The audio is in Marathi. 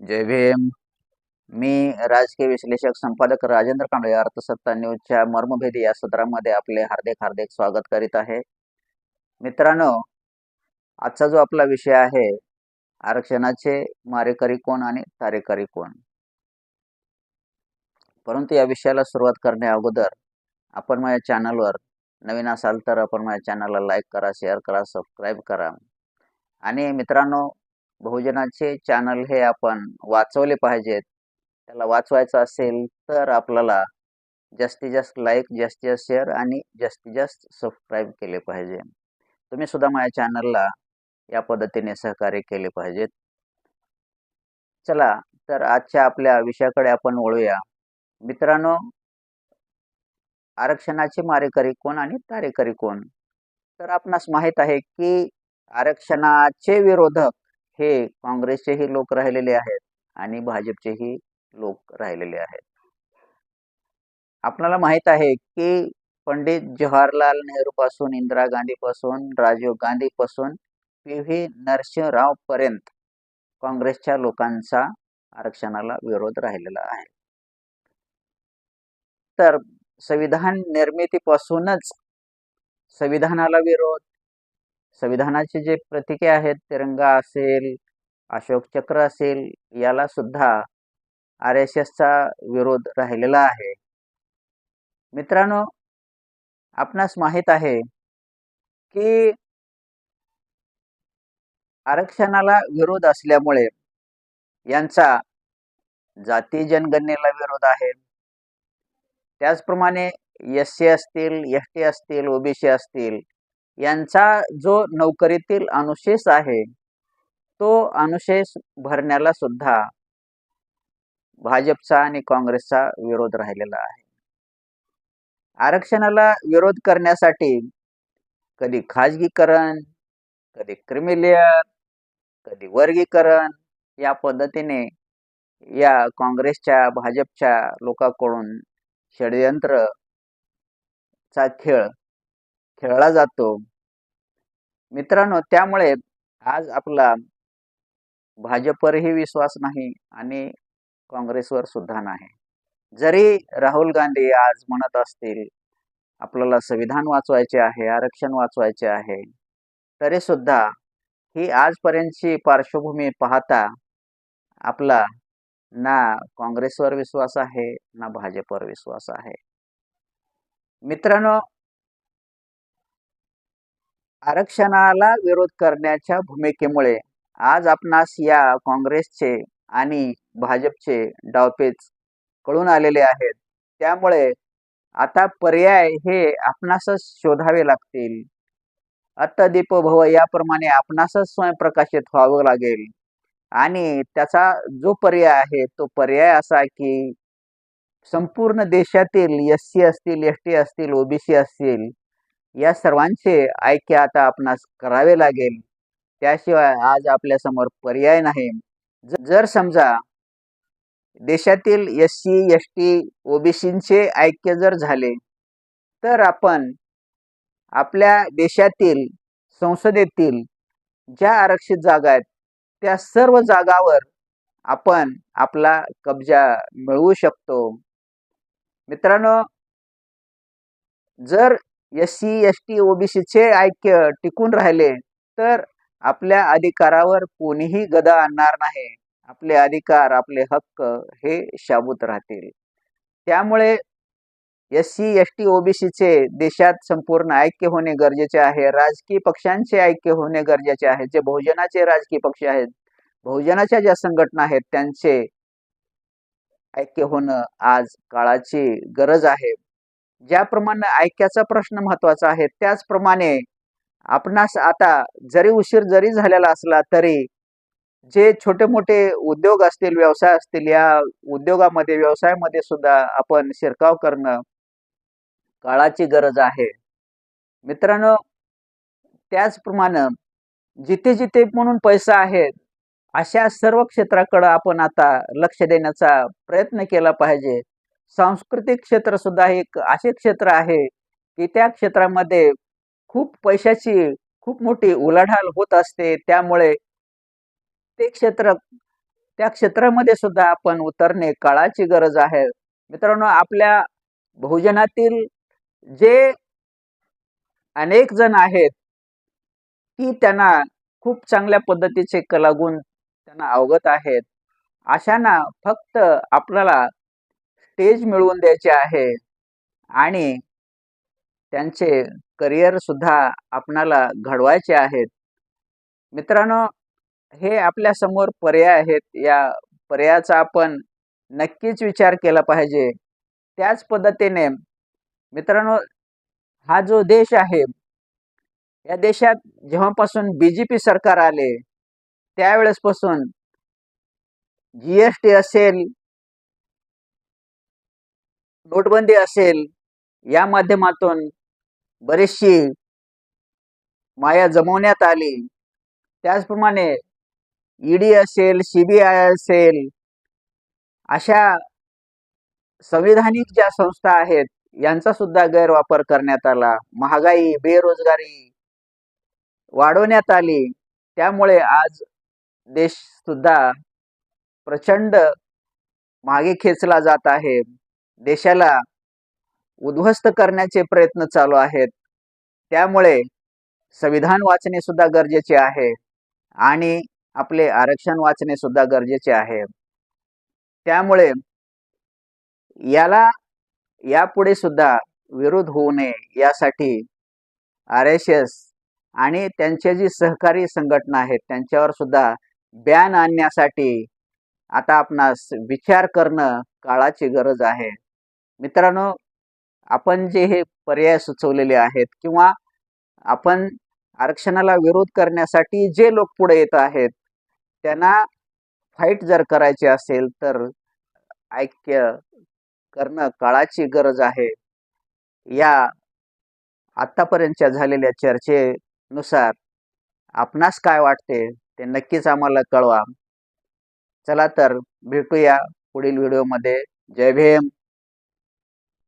जय भीम. मी राजकीय विश्लेषक संपादक राजेंद्र कांबळे अर्थसत्ता न्यूजच्या मर्मभेदी या सत्रामध्ये आपले हार्दिक हार्दिक स्वागत करीत आहे. मित्रांनो आजचा जो आपला विषय आहे आरक्षणाचे मारेकरी कोण आणि तारेकरी कोण? परंतु या विषयाला सुरुवात करण्या अगोदर आपण माझ्या चॅनलवर नवीन असाल तर आपण माझ्या चॅनलला लाईक करा शेअर करा सबस्क्राईब करा. आणि मित्रांनो बहुजनाचे चॅनल हे आपण वाचवले पाहिजेत. त्याला वाचवायचं असेल तर आपल्याला जास्तीत जास्त लाईक जास्तीत जास्त शेअर आणि जास्तीत जास्त सबस्क्राईब केले पाहिजे. तुम्ही सुद्धा माझ्या चॅनलला या पद्धतीने सहकार्य केले पाहिजेत. चला तर आजच्या आपल्या विषयाकडे आपण वळूया. मित्रांनो आरक्षणाचे मारेकरी कोण आणि तारेकरी कोण? तर आपणास माहीत आहे की आरक्षणाचे विरोधक हे काँग्रेसचेही लोक राहिलेले आहेत आणि भाजपचेही लोक राहिलेले आहेत. आपल्याला माहीत आहे की पंडित जवाहरलाल नेहरू पासून इंदिरा गांधी पासून राजीव गांधी पासून पी व्ही नरसिंहराव पर्यंत काँग्रेसच्या लोकांचा आरक्षणाला विरोध राहिलेला आहे. तर संविधान निर्मितीपासूनच संविधानाला विरोध संविधानाचे जे प्रतीके आहेत तिरंगा असेल अशोक चक्र असेल याला सुद्धा आर एस एसचा विरोध राहिलेला आहे. मित्रांनो आपणास माहीत आहे की आरक्षणाला विरोध असल्यामुळे यांचा जाती जनगणनेला विरोध आहे. त्याचप्रमाणे एस सी असतील एस टी असतील ओबीसी असतील यांचा जो नोकरीतील अनुशेष आहे तो अनुशेष भरण्याला सुद्धा भाजपचा आणि काँग्रेसचा विरोध राहिलेला आहे. आरक्षणाला विरोध करण्यासाठी कधी खाजगीकरण कधी क्रिमिलेअर कधी वर्गीकरण या पद्धतीने या काँग्रेसच्या भाजपच्या लोकांकडून षडयंत्रचा खेळ खेळला जातो. मित्रांनो त्यामुळे आज आपला भाजपवरही विश्वास नाही आणि काँग्रेसवर सुद्धा नाही. जरी राहुल गांधी आज म्हणत असतील आपल्याला संविधान वाचवायचे आहे आरक्षण वाचवायचे आहे तरी सुद्धा ही आजपर्यंतची पार्श्वभूमी पाहता आपला ना काँग्रेसवर विश्वास आहे ना भाजपवर विश्वास आहे. मित्रांनो आरक्षणाला विरोध करण्याच्या भूमिकेमुळे आज आपणास या काँग्रेसचे आणि भाजपचे डावपेच कळून आलेले आहेत. त्यामुळे आता पर्याय हे आपणासच शोधावे लागतील. अत्तदीप भव याप्रमाणे आपणासच स्वयंप्रकाशित व्हावं लागेल. आणि त्याचा जो पर्याय आहे तो पर्याय असा की संपूर्ण देशातील एस सी असतील एस टी असतील ओबीसी असतील या सर्वांचे ऐक्य आता आपणास करावे लागेल. त्याशिवाय आज आपल्यासमोर पर्याय नाही. जर समजा देशातील एस सी एस टी ओबीसींचे ऐक्य जर झाले तर आपण आपल्या देशातील संसदेतील ज्या आरक्षित जागा आहेत त्या सर्व जागावर आपण आपला कब्जा मिळवू शकतो. मित्रांनो जर एस सी एस टी ओबीसीचे ऐक्य टिकून राहिले तर आपल्या अधिकारावर कोणीही गदा आणणार नाही. आपले अधिकार आपले हक्क हे शाबूत राहतील. त्यामुळे एस सी एस टी ओबीसीचे देशात संपूर्ण ऐक्य होणे गरजेचे आहे. राजकीय पक्षांचे ऐक्य होणे गरजेचे आहे. जे बहुजनाचे राजकीय पक्ष आहेत बहुजनाच्या ज्या संघटना आहेत त्यांचे ऐक्य होणं आज काळाची गरज आहे. ज्याप्रमाणे ऐक्याचा प्रश्न महत्त्वाचा आहे त्याचप्रमाणे आपणास आता जरी उशीर जरी झालेला असला तरी जे छोटे मोठे उद्योग असतील व्यवसाय असतील या उद्योगामध्ये व्यवसायामध्ये सुद्धा आपण शिरकाव करणं काळाची गरज आहे. मित्रांनो त्याचप्रमाणे जिथे जिथे म्हणून पैसा आहे अशा सर्व क्षेत्राकडे आपण आता लक्ष देण्याचा प्रयत्न केला पाहिजे. सांस्कृतिक क्षेत्र सुद्धा एक असे क्षेत्र आहे की त्या क्षेत्रामध्ये खूप पैशाची खूप मोठी उलाढाल होत असते. त्यामुळे ते क्षेत्र त्या क्षेत्रामध्ये सुद्धा आपण उतरणे काळाची गरज आहे. मित्रांनो आपल्या भोजनातील जे अनेक जण आहेत की त्यांना खूप चांगल्या पद्धतीचे कलागुण त्यांना अवगत आहेत. अशांना फक्त आपल्याला स्टेज मिळवून द्यायचे आहे. आणि त्यांचे करिअर सुद्धा आपणाला घडवायचे आहेत. मित्रांनो हे आपल्यासमोर पर्याय आहेत. या पर्यायाचा आपण नक्कीच विचार केला पाहिजे. त्याच पद्धतीने मित्रांनो हा जो देश आहे या देशात जेव्हापासून बी जे पी सरकार आले त्यावेळेसपासून जी एस टी असेल नोटबंदी असेल या माध्यमातून बरीचशी माया जमवण्यात आली. त्याचप्रमाणे ईडी असेल सीबीआय असेल अशा संविधानिक ज्या संस्था आहेत यांचा सुद्धा गैरवापर करण्यात आला. महागाई बेरोजगारी वाढवण्यात आली. त्यामुळे आज देश सुद्धा प्रचंड मागे खेचला जात आहे. देशाला उद्ध्वस्त करण्याचे प्रयत्न चालू आहेत. त्यामुळे संविधान वाचणे सुद्धा गरजेचे आहे आणि आपले आरक्षण वाचणे सुद्धा गरजेचे आहे. त्यामुळे याला यापुढे सुद्धा विरोध होऊ नये यासाठी आर एस एस आणि त्यांचे जी सहकारी संघटना आहेत त्यांच्यावर सुद्धा बॅन आणण्यासाठी आता आपणास विचार करणं काळाची गरज आहे. मित्रांनो आपण जे हे पर्याय सुचवलेले आहेत किंवा आपण आरक्षणाला विरोध करण्यासाठी जे लोक पुढे येत आहेत त्यांना फाईट जर करायची असेल तर ऐक्य करणं काळाची गरज आहे. या आत्तापर्यंतच्या झालेल्या चर्चेनुसार आपणास काय वाटते ते नक्कीच आम्हाला कळवा. चला तर भेटूया पुढील व्हिडिओमध्ये. जय भीम.